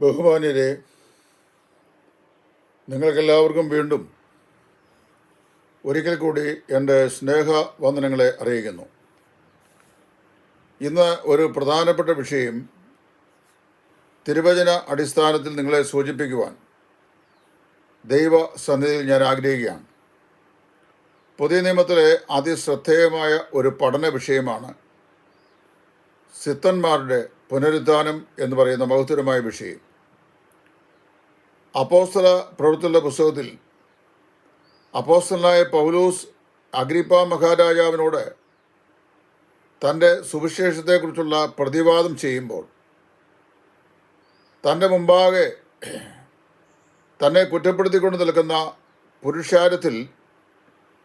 ബഹുമാന്യരെ നിങ്ങൾക്കെല്ലാവർക്കും വീണ്ടും ഒരിക്കൽ കൂടി എന്റെ സ്നേഹ വന്ദനങ്ങളെ അറിയിക്കുന്നു. ഇന്ന് ഒരു പ്രധാനപ്പെട്ട വിഷയം തിരുവചന അടിസ്ഥാനത്തിൽ നിങ്ങളെ സൂചിപ്പിക്കുവാൻ ദൈവ സന്നിധിയിൽ ഞാൻ ആഗ്രഹിക്കുകയാണ്. പുതിയ നിയമത്തിലെ അതിശ്രദ്ധേയമായ ഒരു പഠന വിഷയമാണ് സിത്തന്മാരുടെ പുനരുദ്ധാനം എന്ന് പറയുന്ന മഹത്തരമായ വിഷയം. അപ്പോസ്തല പ്രവൃത്തിയുടെ പുസ്തകത്തിൽ അപ്പോസ്തലനായ പൗലൂസ് അഗ്രിപ്പ മഹാരാജാവിനോട് തന്റെ സുവിശേഷത്തെക്കുറിച്ചുള്ള പ്രതിവാദം ചെയ്യുമ്പോൾ തന്റെ മുമ്പാകെ തന്നെ കുറ്റപ്പെടുത്തിക്കൊണ്ട് നിൽക്കുന്ന പുരുഷാരത്തിൽ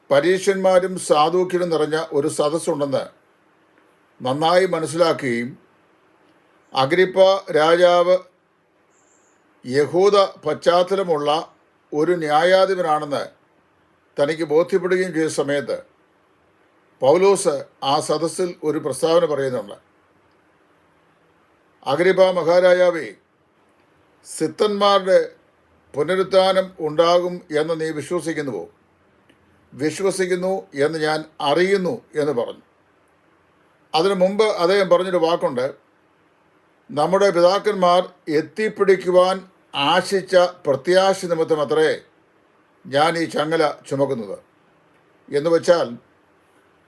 പരീക്ഷന്മാരും സാധുക്യരും നിറഞ്ഞ ഒരു സദസ്സുണ്ടെന്ന് നന്നായി മനസ്സിലാക്കുകയും അഗ്രിപ്പ രാജാവ് യഹൂദ പശ്ചാത്തലമുള്ള ഒരു ന്യായാധിപനാണെന്ന് തനിക്ക് ബോധ്യപ്പെടുകയും ചെയ്ത സമയത്ത് പൗലോസ് ആ സദസ്സിൽ ഒരു പ്രസ്താവന പറയുന്നുണ്ട്. അഗ്രിബ മഹാരാജാവേ സിത്തന്മാരുടെ പുനരുത്ഥാനം ഉണ്ടാകും എന്ന് നീ വിശ്വസിക്കുന്നുവോ? വിശ്വസിക്കുന്നു എന്ന് ഞാൻ അറിയുന്നു എന്ന് പറഞ്ഞു. അതിനു മുമ്പ് അദ്ദേഹം പറഞ്ഞൊരു വാക്കുണ്ട് നമ്മുടെ പിതാക്കന്മാർ എത്തിപ്പിടിക്കുവാൻ ആശിച്ച പ്രത്യാശ നിമിത്തമത്രേ ഞാൻ ഈ ചങ്ങല ചുമക്കുന്നത്. എന്ന് വെച്ചാൽ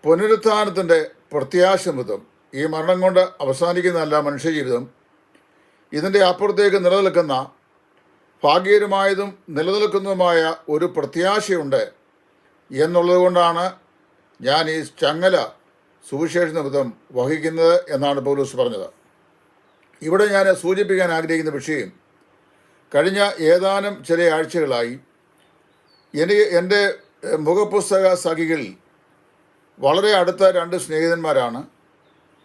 പുനരുത്ഥാനത്തിന്റെ പ്രത്യാശ നിമിത്തം ഈ മരണം കൊണ്ട് അവസാനിക്കുന്നതല്ല മനുഷ്യജീവിതം. ഇതിന്റെ അപ്പുറത്തേക്ക് നിലനിൽക്കുന്ന ഭാഗ്യകരമായതും നിലനിൽക്കുന്നതുമായ ഒരു പ്രത്യാശയുണ്ട് എന്നുള്ളതുകൊണ്ടാണ് ഞാൻ ഈ ചങ്ങല സുവിശേഷ നിമിത്തം വഹിക്കുന്നത് എന്നാണ് പൗലൂസ് പറഞ്ഞത്. ഇവിടെ ഞാൻ സൂചിപ്പിക്കാൻ ആഗ്രഹിക്കുന്ന വിഷയം കഴിഞ്ഞ ഏതാനും ചില ആഴ്ചകളായി എനിക്ക് എന്റെ മുഖപുസ്തക സഖികളിൽ വളരെ അടുത്ത രണ്ട് സ്നേഹിതന്മാരാണ്.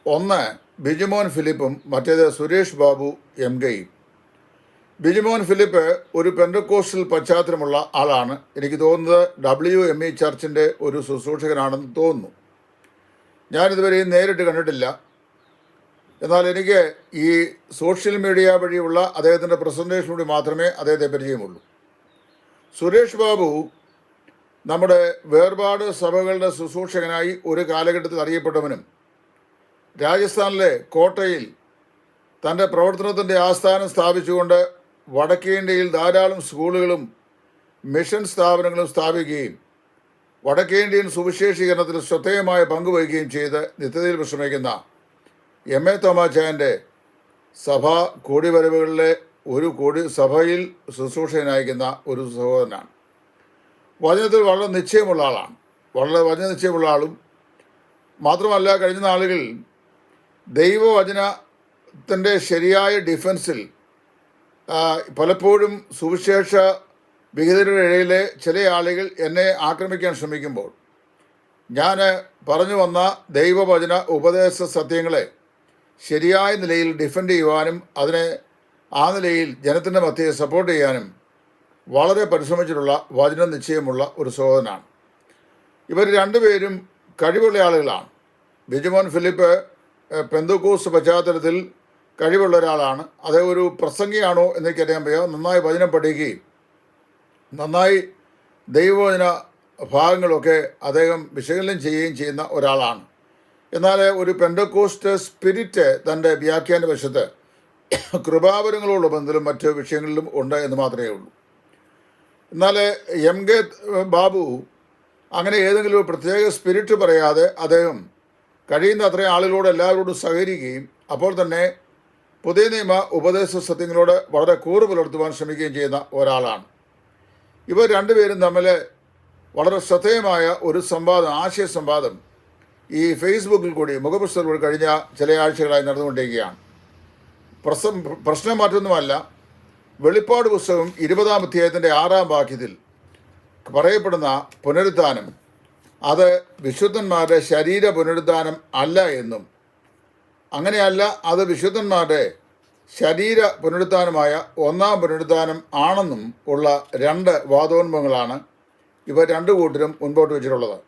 ഒന്ന് ബിജുമോൻ ഫിലിപ്പും മറ്റേത് സുരേഷ് ബാബു എം കെയും. ബിജുമോൻ ഫിലിപ്പ് ഒരു പെൻഡക്കോസ്റ്റൽ പശ്ചാത്തലമുള്ള ആളാണ്. എനിക്ക് തോന്നുന്നത് ഡബ്ല്യു എം ഇ ചർച്ചിന്റെ ഒരു ശുശ്രൂഷകനാണെന്ന് തോന്നുന്നു. ഞാനിതുവരെയും നേരിട്ട് കണ്ടിട്ടില്ല. എന്നാൽ എനിക്ക് ഈ സോഷ്യൽ മീഡിയ വഴിയുള്ള അദ്ദേഹത്തിന്റെ പ്രസന്റേഷൻ മാത്രമേ അദ്ദേഹത്തെ പരിചയമുള്ളൂ. സുരേഷ് ബാബു നമ്മുടെ വേർപാട് സഭകളുടെ ശുശ്രൂഷകനായി ഒരു കാലഘട്ടത്തിൽ അറിയപ്പെട്ടവനും രാജസ്ഥാനിലെ കോട്ടയിൽ തന്റെ പ്രവർത്തനത്തിന്റെ ആസ്ഥാനം സ്ഥാപിച്ചുകൊണ്ട് വടക്കേ ഇന്ത്യയിൽ ധാരാളം സ്കൂളുകളും മിഷൻ സ്ഥാപനങ്ങളും സ്ഥാപിക്കുകയും വടക്കേ ഇന്ത്യൻ സുവിശേഷീകരണത്തിൽ ശ്രദ്ധേയമായ പങ്കുവഹിക്കുകയും ചെയ്ത് നിത്യതയിൽ വിശ്രമിക്കുന്ന എം എ തോമാച്ചായന്റെ സഭാ കൂടിവരവുകളിലെ ഒരു കൂടി സഭയിൽ ശുശ്രൂഷകനായിരിക്കുന്ന ഒരു സഹോദരനാണ്. വചനത്തിൽ വളരെ നിശ്ചയമുള്ള ആളാണ്. വളരെ വചന നിശ്ചയമുള്ള ആളും മാത്രമല്ല കഴിഞ്ഞ നാളുകളിൽ ദൈവവചനത്തിന്റെ ശരിയായ ഡിഫൻസിൽ പലപ്പോഴും സുവിശേഷ വിഹിതരുടെ ഇടയിലെ ചില ആളുകൾ എന്നെ ആക്രമിക്കാൻ ശ്രമിക്കുമ്പോൾ ഞാൻ പറഞ്ഞു വന്ന ദൈവവചന ഉപദേശ സത്യങ്ങളെ ശരിയായ നിലയിൽ ഡിഫെൻഡ് ചെയ്യുവാനും അതിനെ ആ നിലയിൽ ജനത്തിന്റെ മധ്യയെ സപ്പോർട്ട് ചെയ്യാനും വളരെ പരിശ്രമിച്ചിട്ടുള്ള വചന നിശ്ചയമുള്ള ഒരു സഹോദരനാണ്. ഇവർ രണ്ടുപേരും കഴിവുള്ള ആളുകളാണ്. ബിജുമോൻ ഫിലിപ്പ് പെന്തക്കോസ് പശ്ചാത്തലത്തിൽ കഴിവുള്ള ഒരാളാണ്. അത് ഒരു പ്രസംഗിയാണോ എന്നെനിക്കറിയാൻ വയ്യ. നന്നായി വചനം പഠിക്കുകയും നന്നായി ദൈവവചന ഭാഗങ്ങളൊക്കെ അദ്ദേഹം വിശകലനം ചെയ്യുകയും ചെയ്യുന്ന ഒരാളാണ്. എന്നാൽ ഒരു പെൻഡക്കോസ്റ്റ് സ്പിരിറ്റ് തന്റെ വ്യാഖ്യാന വശത്ത് കൃപാവരങ്ങളോടുള്ള ബന്ധത്തിലും മറ്റ് വിഷയങ്ങളിലും ഉണ്ട് എന്ന് മാത്രമേ ഉള്ളൂ. എന്നാൽ എം കെ ബാബു അങ്ങനെ ഏതെങ്കിലും പ്രത്യേക സ്പിരിറ്റ് പറയാതെ അദ്ദേഹം കഴിയുന്ന അത്രയും ആളുകളോട് എല്ലാവരോടും സഹകരിക്കുകയും അപ്പോൾ തന്നെ പുതിയ നിയമ ഉപദേശ സത്യങ്ങളോട് വളരെ കൂറ് പുലർത്തുവാൻ ശ്രമിക്കുകയും ചെയ്യുന്ന ഒരാളാണ്. ഇവർ രണ്ടുപേരും തമ്മിൽ വളരെ ശ്രദ്ധേയമായ ഒരു സംവാദം ആശയ സംവാദം ഈ ഫേസ്ബുക്കിൽ കൂടി മുഖപുസ്തകം കഴിഞ്ഞ ചില ആഴ്ചകളായി നടന്നുകൊണ്ടിരിക്കുകയാണ്. പ്രശ്നം പ്രശ്നം മറ്റൊന്നുമല്ല. വെളിപ്പാട് പുസ്തകം ഇരുപതാം അധ്യായത്തിന്റെ ആറാം വാക്യത്തിൽ പറയപ്പെടുന്ന പുനരുദ്ധാനം അത് വിശുദ്ധന്മാരുടെ ശരീര പുനരുദ്ധാനം അല്ല എന്നും. അങ്ങനെയല്ല അത് വിശുദ്ധന്മാരുടെ ശരീര പുനരുദ്ധാനമായ ഒന്നാം പുനരുദ്ധാനം ആണെന്നും ഉള്ള രണ്ട് വാദോന്മുഖങ്ങളാണ് ഇവ രണ്ടു കൂട്ടരും മുൻപോട്ട് വെച്ചിട്ടുള്ളത്.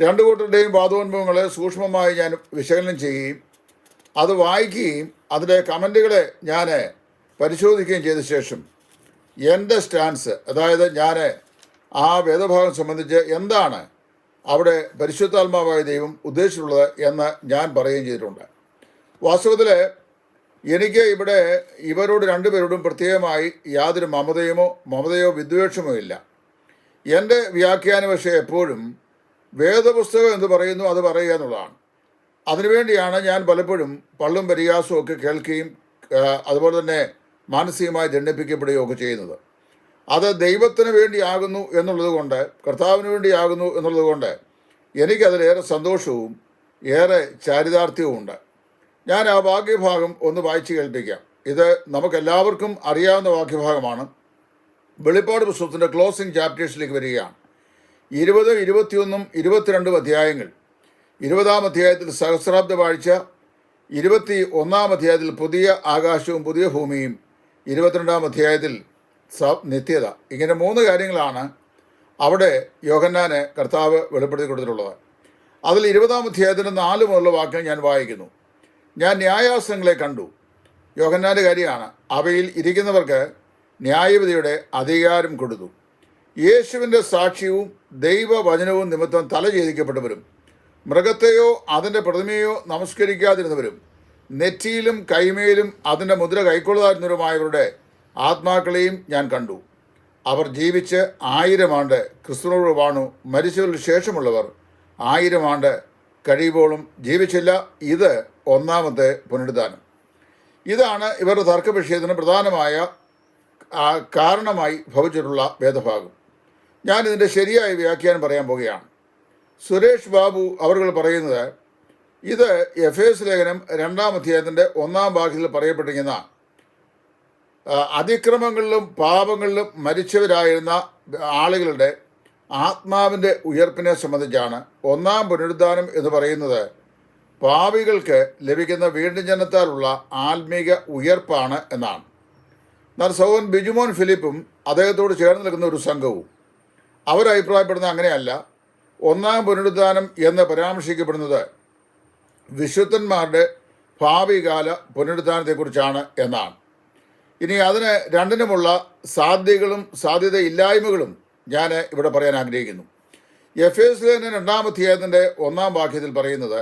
രണ്ടു കൂട്ടരുടെയും വാദോന്മുഖങ്ങളെ സൂക്ഷ്മമായി ഞാൻ വിശകലനം ചെയ്യുകയും അത് വായിക്കുകയും അതിലെ കമന്റുകളെ ഞാൻ പരിശോധിക്കുകയും ചെയ്ത ശേഷം എന്റെ സ്റ്റാൻസ് അതായത് ഞാൻ ആ വേദഭാഗം സംബന്ധിച്ച് എന്താണ് അവിടെ പരിശുദ്ധാത്മാവായ ദൈവം ഉദ്ദേശിച്ചിട്ടുള്ളത് എന്ന് ഞാൻ പറയുകയും ചെയ്തിട്ടുണ്ട്. വാസ്തവത്തിൽ എനിക്ക് ഇവിടെ ഇവരോട് രണ്ടുപേരോടും പ്രത്യേകമായി യാതൊരു മമതയുമോ മമതയോ വിദ്വേഷമോ ഇല്ല. എന്റെ വ്യാഖ്യാന പക്ഷേ എപ്പോഴും വേദപുസ്തകം എന്ന് പറയുന്നു അത് പറയുക എന്നുള്ളതാണ്. അതിനുവേണ്ടിയാണ് ഞാൻ പലപ്പോഴും പള്ളും പരിഹാസവും ഒക്കെ കേൾക്കുകയും അതുപോലെ തന്നെ മാനസികമായി ദണ്ഡിപ്പിക്കപ്പെടുകയും ഒക്കെ ചെയ്യുന്നത്. അത് ദൈവത്തിന് വേണ്ടിയാകുന്നു എന്നുള്ളത് കൊണ്ട് കർത്താവിന് വേണ്ടിയാകുന്നു എന്നുള്ളത് കൊണ്ട് എനിക്കതിലേറെ സന്തോഷവും ഏറെ ചാരിതാർത്ഥ്യവും ഉണ്ട്. ഞാൻ ആ വാക്യഭാഗം ഒന്ന് വായിച്ച് കേൾപ്പിക്കാം. ഇത് നമുക്കെല്ലാവർക്കും അറിയാവുന്ന വാക്യഭാഗമാണ്. വെളിപ്പാട് പുസ്തകത്തിന്റെ ക്ലോസിംഗ് ചാപ്റ്റേഴ്സിലേക്ക് വരികയാണ്. ഇരുപത് ഇരുപത്തിയൊന്നും ഇരുപത്തിരണ്ടും അധ്യായങ്ങൾ. ഇരുപതാം അധ്യായത്തിൽ സഹസ്രാബ്ദ വാഴ്ച ഇരുപത്തി ഒന്നാം അധ്യായത്തിൽ പുതിയ ആകാശവും പുതിയ ഭൂമിയും ഇരുപത്തിരണ്ടാം അധ്യായത്തിൽ നിത്യത. ഇങ്ങനെ മൂന്ന് കാര്യങ്ങളാണ് അവിടെ യോഹന്നാന് കർത്താവ് വെളിപ്പെടുത്തി കൊടുത്തിട്ടുള്ളത്. അതിൽ ഇരുപതാം അധ്യായത്തിന്റെ നാല് മുതലുള്ള വാക്യം ഞാൻ വായിക്കുന്നു. ഞാൻ ന്യായാസങ്ങളെ കണ്ടു. യോഹന്നാന്റെ കാര്യമാണ്. അവയിൽ ഇരിക്കുന്നവർക്ക് ന്യായവിധിയുടെ അധികാരം കൊടുത്തു. യേശുവിന്റെ സാക്ഷ്യവും ദൈവവചനവും നിമിത്തം തല ഛേദിക്കപ്പെട്ടവരും മൃഗത്തെയോ അതിന്റെ പ്രതിമയോ നമസ്കരിക്കാതിരുന്നവരും നെറ്റിയിലും കൈമേലും അതിന്റെ മുദ്ര കൈക്കൊള്ളുന്നവരുമായവരുടെ ആത്മാക്കളെയും ഞാൻ കണ്ടു. അവർ ജീവിച്ച് ആയിരം ആണ്ട് ക്രിസ്തുവിനോട് വാണു. മരിച്ചവർക്ക് ശേഷമുള്ളവർ ആയിരം ആണ്ട് കഴിയുമ്പോഴും ജീവിച്ചില്ല. ഇത് ഒന്നാമത്തെ പുനരുദ്ധാനം. ഇതാണ് ഇവരുടെ തർക്ക വിഷയത്തിന് പ്രധാനമായ കാരണമായി ഭവിച്ചിട്ടുള്ള വേദഭാഗം. ഞാൻ ഇതിന്റെ ശരിയായ വ്യാഖ്യാനം പറയാൻ പോവുകയാണ് സുരേഷ് ബാബു അവർ പറയുന്നത് ഇത് എഫ് എസ് ലേഖനം രണ്ടാം അധ്യായത്തിന്റെ ഒന്നാം ഭാഗത്തിൽ പറയപ്പെട്ടിരിക്കുന്ന അതിക്രമങ്ങളിലും പാപങ്ങളിലും മരിച്ചവരായിരുന്ന ആളുകളുടെ ആത്മാവിന്റെ ഉയർപ്പിനെ സംബന്ധിച്ചാണ് ഒന്നാം പുനരുദ്ധാനം എന്ന് പറയുന്നത്. പാവികൾക്ക് ലഭിക്കുന്ന വീണ്ടും ജനത്താലുള്ള ആത്മീക ഉയർപ്പാണ് എന്നാണ്. എന്നാൽ ബിജുമോൻ ഫിലിപ്പും അദ്ദേഹത്തോട് ചേർന്ന് നിൽക്കുന്ന ഒരു സംഘവും അവർ അഭിപ്രായപ്പെടുന്നത് അങ്ങനെയല്ല. ഒന്നാം പുനരുദ്ധാനം എന്ന് പരാമർശിക്കപ്പെടുന്നത് വിശുദ്ധന്മാരുടെ ഭാവികാല പുനരുദ്ധാനത്തെക്കുറിച്ചാണ് എന്നാണ്. ഇനി അതിന് രണ്ടിനുമുള്ള സാധ്യതകളും സാധ്യതയില്ലായ്മകളും ഞാൻ ഇവിടെ പറയാൻ ആഗ്രഹിക്കുന്നു. എഫ് എസ് ലേന രണ്ടാം അധ്യായത്തിന്റെ ഒന്നാം വാക്യത്തിൽ പറയുന്നത്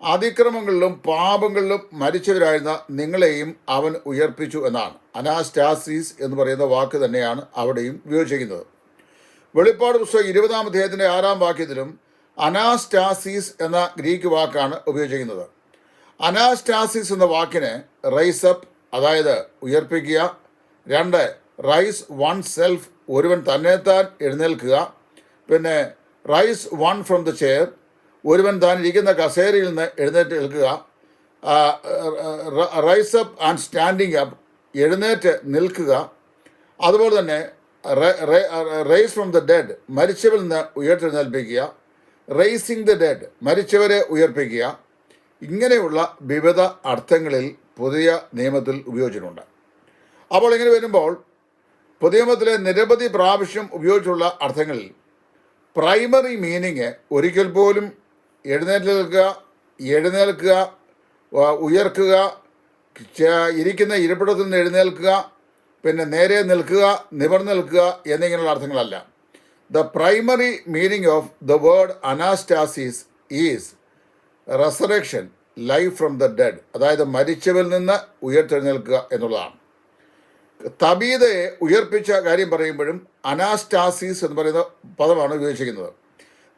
അതിക്രമങ്ങളിലും പാപങ്ങളിലും മരിച്ചവരായിരുന്ന നിങ്ങളെയും അവൻ ഉയർപ്പിച്ചു എന്നാണ്. അനാസ്റ്റാസിസ് എന്ന് പറയുന്ന വാക്ക് തന്നെയാണ് അവിടെയും ഉപയോഗിച്ചിരിക്കുന്നത് വെളിപ്പാട് പുസ്തകം ഇരുപതാം അധ്യായത്തിന്റെ ആറാം വാക്യത്തിലും അനാസ്റ്റാസിസ് എന്ന ഗ്രീക്ക് വാക്കാണ് ഉപയോഗിച്ചിരിക്കുന്നത്. അനാസ്റ്റാസിസ് എന്ന വാക്കിനെ റൈസ് അപ്പ് അതായത് ഉയർപ്പിക്കുക രണ്ട് റൈസ് വൺ സെൽഫ് ഒരുവൻ തന്നെത്താൻ എഴുന്നേൽക്കുക പിന്നെ rise one from the chair ഒരുവൻ താൻ ഇരിക്കുന്ന കസേരയിൽ നിന്ന് എഴുന്നേറ്റ് നിൽക്കുക rise up and standing up എഴുന്നേറ്റ് നിൽക്കുക അതുപോലെ തന്നെ റൈസ് ഫ്രം ദ ഡെഡ് മരിച്ചവരിൽ നിന്ന് ഉയർത്തെഴുന്നേൽപ്പിക്കുക. റൈസിങ് ദ ഡെഡ് മരിച്ചവരെ ഉയർപ്പിക്കുക. ഇങ്ങനെയുള്ള വിവിധ അർത്ഥങ്ങളിൽ പുതിയ നിയമത്തിൽ ഉപയോഗിച്ചിട്ടുണ്ട്. അപ്പോൾ ഇങ്ങനെ വരുമ്പോൾ പുതിയ നിയമത്തിലെ നിരവധി പ്രാവശ്യം ഉപയോഗിച്ചുള്ള അർത്ഥങ്ങളിൽ പ്രൈമറി മീനിങ് ഒരിക്കൽ പോലും എഴുന്നേറ്റ് നിൽക്കുക എഴുന്നേൽക്കുക ഉയർക്കുക ഇരിക്കുന്ന ഇരിപ്പിടത്തിൽ നിന്ന് എഴുന്നേൽക്കുക പിന്നെ നേരെ നിൽക്കുക നിവർന്നു നിൽക്കുക എന്നിങ്ങനെയുള്ള അർത്ഥങ്ങളല്ല. The primary meaning of the word anastasis is resurrection life from the dead അതായത് മരിച്ചവരിൽ നിന്ന് ഉയർത്തെഴുന്നേൽക്കുക എന്നുള്ളതാണ്. തബീതയെ ഉയർപ്പിച്ച കാര്യം പറയുമ്പോഴും അനാസ്റ്റാസിസ് എന്ന് പറയുന്ന പദമാണ് ഉപയോഗിച്ചിരിക്കുന്നത്.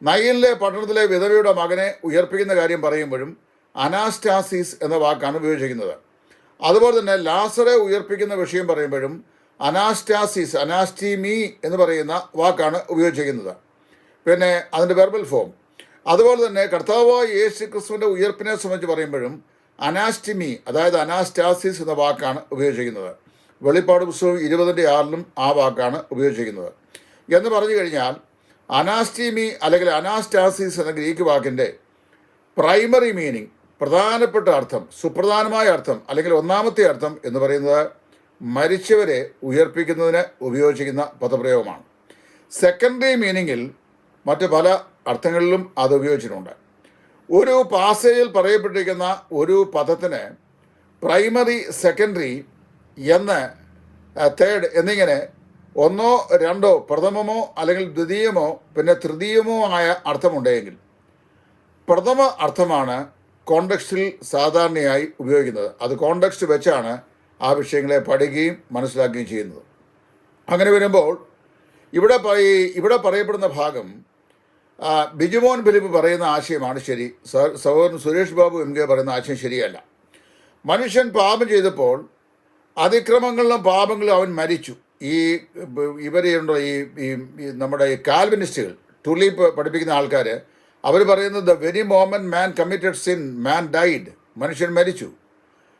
നയിലിലെ പട്ടണത്തിലെ വിധവയുടെ മകനെ ഉയർപ്പിക്കുന്ന കാര്യം പറയുമ്പോഴും അനാസ്റ്റാസിസ് എന്ന വാക്കാണ് ഉപയോഗിച്ചിരിക്കുന്നത്. അതുപോലെ തന്നെ ലാസറെ ഉയർപ്പിക്കുന്ന വിഷയം പറയുമ്പോഴും അനാസ്റ്റാസിസ് അനാസ്റ്റിമി എന്ന് പറയുന്ന വാക്കാണ് ഉപയോഗിച്ചിരിക്കുന്നത്. പിന്നെ അതിന്റെ വെർബൽ ഫോം അതുപോലെ തന്നെ കർത്താവായ യേശു ക്രിസ്തുവിന്റെ ഉയർപ്പിനെ സംബന്ധിച്ച് പറയുമ്പോഴും അനാസ്റ്റിമി അതായത് അനാസ്റ്റാസിസ് എന്ന വാക്കാണ് ഉപയോഗിച്ചിരിക്കുന്നത്. വെളിപ്പാട് പുസ്തകം ഇരുപതിന്റെ ആറിലും ആ വാക്കാണ് ഉപയോഗിച്ചിരിക്കുന്നത്. എന്ന് പറഞ്ഞു കഴിഞ്ഞാൽ അനാസ്റ്റിമി അല്ലെങ്കിൽ അനാസ്റ്റാസിസ് എന്ന ഗ്രീക്ക് വാക്കിന്റെ പ്രൈമറി മീനിങ് പ്രധാനപ്പെട്ട അർത്ഥം സുപ്രധാനമായ അർത്ഥം അല്ലെങ്കിൽ ഒന്നാമത്തെ അർത്ഥം എന്ന് പറയുന്നത് മരിച്ചവരെ ഉയർപ്പിക്കുന്നതിന് ഉപയോഗിച്ചിരിക്കുന്ന പദപ്രയോഗമാണ്. സെക്കൻഡറി മീനിങ്ങിൽ മറ്റ് പല അർത്ഥങ്ങളിലും അത് ഉപയോഗിച്ചിട്ടുണ്ട്. ഒരു പാസേജിൽ പറയപ്പെട്ടിരിക്കുന്ന ഒരു പദത്തിന് പ്രൈമറി സെക്കൻഡറി എന്ന് തേർഡ് എന്നിങ്ങനെ ഒന്നോ രണ്ടോ പ്രഥമമോ അല്ലെങ്കിൽ ദ്വിതീയമോ പിന്നെ തൃതീയമോ ആയ അർത്ഥമുണ്ടെങ്കിൽ പ്രഥമ അർത്ഥമാണ് കോണ്ടക്സ്റ്റിൽ സാധാരണയായി ഉപയോഗിക്കുന്നത്. അത് കോണ്ടക്സ്റ്റ് വെച്ചാണ് ആ വിഷയങ്ങളെ പഠിക്കുകയും മനസ്സിലാക്കുകയും ചെയ്യുന്നത്. അങ്ങനെ വരുമ്പോൾ ഇവിടെ ഇവിടെ പറയപ്പെടുന്ന ഭാഗം ബിജുമോൻ ഫിലിപ്പ് പറയുന്ന ആശയമാണ് ശരി. സഹോദരൻ സുരേഷ് ബാബു എം കെ പറയുന്ന ആശയം ശരിയല്ല. മനുഷ്യൻ പാപം ചെയ്തപ്പോൾ അതിക്രമങ്ങളിലും പാപങ്ങളിലും അവൻ മരിച്ചു. ഈ ഇവരെയുള്ള ഈ നമ്മുടെ കാൽവിനിസ്റ്റുകൾ ടുലീപ്പ് പഠിപ്പിക്കുന്ന ആൾക്കാർ അവർ പറയുന്നത് the very moment man committed sin man died മനുഷ്യൻ മരിച്ചു.